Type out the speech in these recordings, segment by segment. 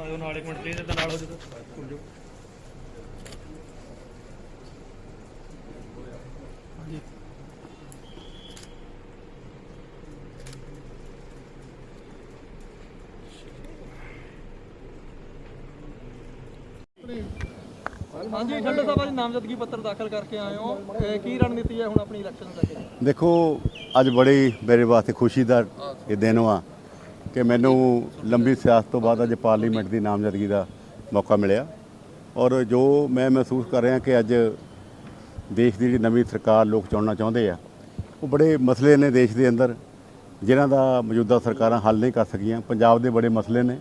ਦਿਓ ਨਾਲ ਇੱਕ ਮਿੰਟ ਪਲੀਜ਼ ਇੱਦਾਂ ਨਾਲ ਹੋ ਜਾਓ। ਘੁੰਮ ਜਾਓ ਹਾਂਜੀ ਹਾਂਜੀ ਠੰਡੇ ਸਾਹਿਬ ਅੱਜ ਨਾਮਜ਼ਦਗੀ ਪੱਤਰ ਦਾਖਲ ਕਰਕੇ ਆਏ ਹੋ। ਇਹ ਕੀ ਰਣਨੀਤੀ ਹੈ ਹੁਣ ਆਪਣੀ ਇਲੈਕਸ਼ਨ ਦੇਖੋ ਅੱਜ ਬੜੀ ਮੇਰੇ ਵਾਸਤੇ ਖੁਸ਼ੀ ਦਾ ਇਹ ਦਿਨ ਵਾ। ਕਿ ਮੈਨੂੰ ਲੰਬੀ ਸਿਆਸਤ ਤੋਂ ਬਾਅਦ ਅੱਜ ਪਾਰਲੀਮੈਂਟ ਦੀ ਨਾਮਜ਼ਦਗੀ ਦਾ ਮੌਕਾ ਮਿਲਿਆ। ਔਰ ਜੋ ਮੈਂ ਮਹਿਸੂਸ ਕਰ ਰਿਹਾ ਕਿ ਅੱਜ ਦੇਸ਼ ਦੀ ਜਿਹੜੀ ਨਵੀਂ ਸਰਕਾਰ ਲੋਕ ਚੁਣਨਾ ਚਾਹੁੰਦੇ ਆ, ਉਹ ਬੜੇ ਮਸਲੇ ਨੇ ਦੇਸ਼ ਦੇ ਅੰਦਰ, ਜਿਨ੍ਹਾਂ ਦਾ ਮੌਜੂਦਾ ਸਰਕਾਰਾਂ ਹੱਲ ਨਹੀਂ ਕਰ ਸਕੀਆਂ। ਪੰਜਾਬ ਦੇ ਬੜੇ ਮਸਲੇ ਨੇ।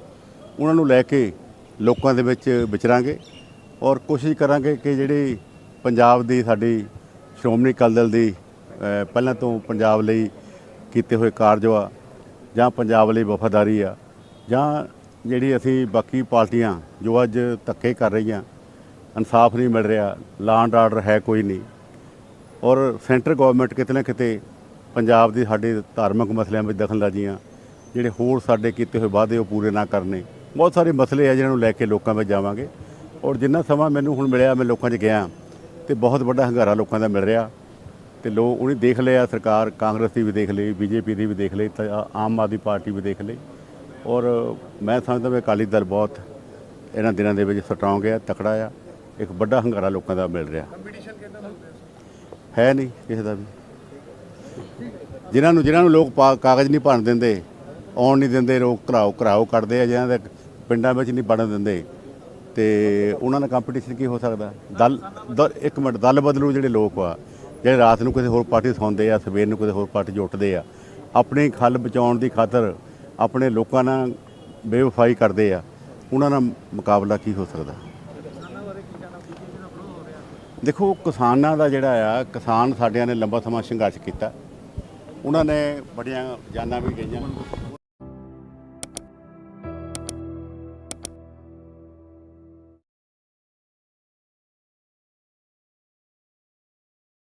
ਉਹਨਾਂ ਨੂੰ ਲੈ ਕੇ ਲੋਕਾਂ ਦੇ ਵਿੱਚ ਵਿਚਰਾਂਗੇ ਔਰ ਕੋਸ਼ਿਸ਼ ਕਰਾਂਗੇ ਕਿ ਜਿਹੜੀ ਪੰਜਾਬ ਦੀ ਸਾਡੀ ਸ਼੍ਰੋਮਣੀ ਅਕਾਲੀ ਦਲ ਦੀ ਪਹਿਲਾਂ ਤੋਂ ਪੰਜਾਬ ਲਈ ਕੀਤੇ ਹੋਏ ਕਾਰਜ ਆ ਜਾਂ ਪੰਜਾਬ ਲਈ ਵਫਾਦਾਰੀ ਆ, ਜਾਂ ਜਿਹੜੀ ਅਸੀਂ ਬਾਕੀ ਪਾਰਟੀਆਂ ਜੋ ਅੱਜ ਧੱਕੇ ਕਰ ਰਹੀਆਂ, ਇਨਸਾਫ ਨਹੀਂ ਮਿਲ ਰਿਹਾ ਲਾਂਡ ਆਰਡਰ ਹੈ ਕੋਈ ਨਹੀਂ, ਔਰ ਸੈਂਟਰ ਗਵਰਨਮੈਂਟ ਕਿਤੇ ਨਾ ਕਿਤੇ ਪੰਜਾਬ ਦੀ ਸਾਡੇ ਧਾਰਮਿਕ ਮਸਲਿਆਂ ਵਿੱਚ ਦਖਲਅੰਦਾਜ਼ੀਆਂ, ਜਿਹੜੇ ਹੋਰ ਸਾਡੇ ਕੀਤੇ ਹੋਏ ਵਾਅਦੇ ਉਹ ਪੂਰੇ ਨਾ ਕਰਨੇ। ਬਹੁਤ ਸਾਰੇ ਮਸਲੇ ਆ ਜਿਹਨਾਂ ਨੂੰ ਲੈ ਕੇ ਲੋਕਾਂ ਵਿੱਚ ਜਾਵਾਂਗੇ। ਔਰ ਜਿੰਨਾ ਸਮਾਂ ਮੈਨੂੰ ਹੁਣ ਮਿਲਿਆ, ਮੈਂ ਲੋਕਾਂ 'ਚ ਗਿਆ, ਤੇ ਬਹੁਤ ਵੱਡਾ ਹੰਗਾਰਾ ਲੋਕਾਂ ਦਾ ਮਿਲ ਰਿਹਾ। ਤੇ ਲੋਕ ਉਹਨੇ ਦੇਖ ਲਿਆ ਸਰਕਾਰ ਕਾਂਗਰਸ ਦੀ ਵੀ ਦੇਖ ਲਈ ਬੀਜੇਪੀ ਦੀ ਵੀ ਦੇਖ ਲਈ ਤਾਂ ਆਮ ਆਦਮੀ ਪਾਰਟੀ ਵੀ ਦੇਖ ਲਈ। ਔਰ ਮੈਂ ਸਮਝਦਾ ਵੀ ਅਕਾਲੀ ਦਲ ਬਹੁਤ ਇਹਨਾਂ ਦਿਨਾਂ ਦੇ ਵਿੱਚ ਸਟਰੋਂਗ ਹੈ ਤਕੜਾ ਆ। ਇੱਕ ਵੱਡਾ ਹੰਗਾਰਾ ਲੋਕਾਂ ਦਾ ਮਿਲ ਰਿਹਾ। ਹੈ? ਨਹੀਂ ਕਿਸੇ ਦਾ ਵੀ। ਜਿਨ੍ਹਾਂ ਨੂੰ ਜਿਨ੍ਹਾਂ ਨੂੰ ਲੋਕ ਕਾਗਜ਼ ਨਹੀਂ ਭਰਨ ਦਿੰਦੇ ਆਉਣ ਨਹੀਂ ਦਿੰਦੇ ਲੋਕ ਘਰਾਓ ਘਰਾਓ ਕੱਢਦੇ ਆ ਜਿਨ੍ਹਾਂ ਦੇ ਪਿੰਡਾਂ ਵਿੱਚ ਨਹੀਂ ਵੜਨ ਦਿੰਦੇ। ਤੇ ਉਹਨਾਂ ਦਾ ਕੰਪੀਟੀਸ਼ਨ ਕੀ ਹੋ ਸਕਦਾ? ਦਲ ਇੱਕ ਮਿੰਟ ਦਲ ਬਦਲੂ ਜਿਹੜੇ ਲੋਕ ਆ। ਜਿਹੜੇ ਰਾਤ ਨੂੰ ਕਿਸੇ ਹੋਰ ਪਾਰਟੀ ਸੌਂਦੇ ਆ, ਸਵੇਰ ਨੂੰ ਕਿਸੇ ਹੋਰ ਪਾਰਟੀ 'ਚ ਉੱਠਦੇ ਆ, ਆਪਣੀ ਖੱਲ ਬਚਾਉਣ ਦੀ ਖਾਤਰ ਆਪਣੇ ਲੋਕਾਂ ਨਾਲ ਬੇਵਫਾਈ ਕਰਦੇ ਆ, ਉਹਨਾਂ ਨਾਲ ਮੁਕਾਬਲਾ ਕੀ ਹੋ ਸਕਦਾ? ਦੇਖੋ, ਕਿਸਾਨਾਂ ਦਾ ਜਿਹੜਾ ਆ, ਕਿਸਾਨ ਸਾਡਿਆਂ ਨੇ ਲੰਬਾ ਸਮਾਂ ਸੰਘਰਸ਼ ਕੀਤਾ। ਉਹਨਾਂ ਨੇ ਬੜੀਆਂ ਜਾਨਾਂ ਵੀ ਗਈਆਂ।